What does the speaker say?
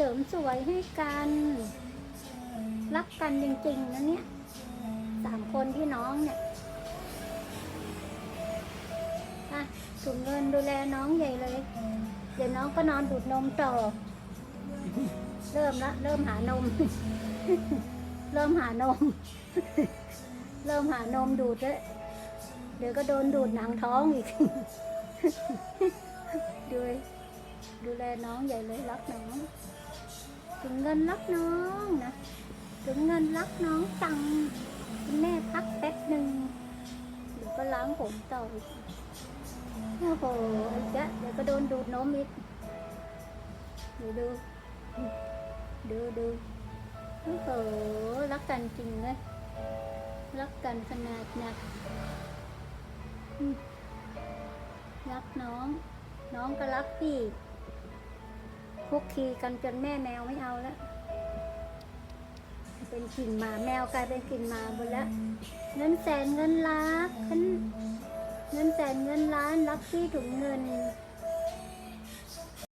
เสริมสวยให้กัน รักกันจริงๆนะเนี่ยสามคนพี่น้องเนี่ยอะถุงเงินดูแลน้องใหญ่เลย เดี๋ยวน้องก็นอนดูดนมต่อ เริ่มละเริ่มหานม เริ่มหานม เริ่มหานมดูดแล้วเดี๋ยวก็โดนดูดหนังท้องอีกดูดูแลน้องใหญ่เลยรักน้อง ถึงเงินรักน้องนะถึงเงินรักน้องจังคุณแม่พักแป๊บหนึ่งเดี๋ยวก็ล้างผมต่ออีกโอ้โหไอ้จ๊ะเดี๋ยวก็โดนดูดนมอีกเดี๋ยวดูดูดูโอ้โหรักกันจริงเลยรักกันขนาดนักรักน้อง น้องก็รักพี่ คุกคีกันจนแม่แมวไม่เอาแล้ว เป็นกลิ่นหมาแมวกลายเป็นกลิ่นหมาหมดแล้ว เงินแสนเงินล้านเงินแสนเงินล้านรักที่ถุงเงิน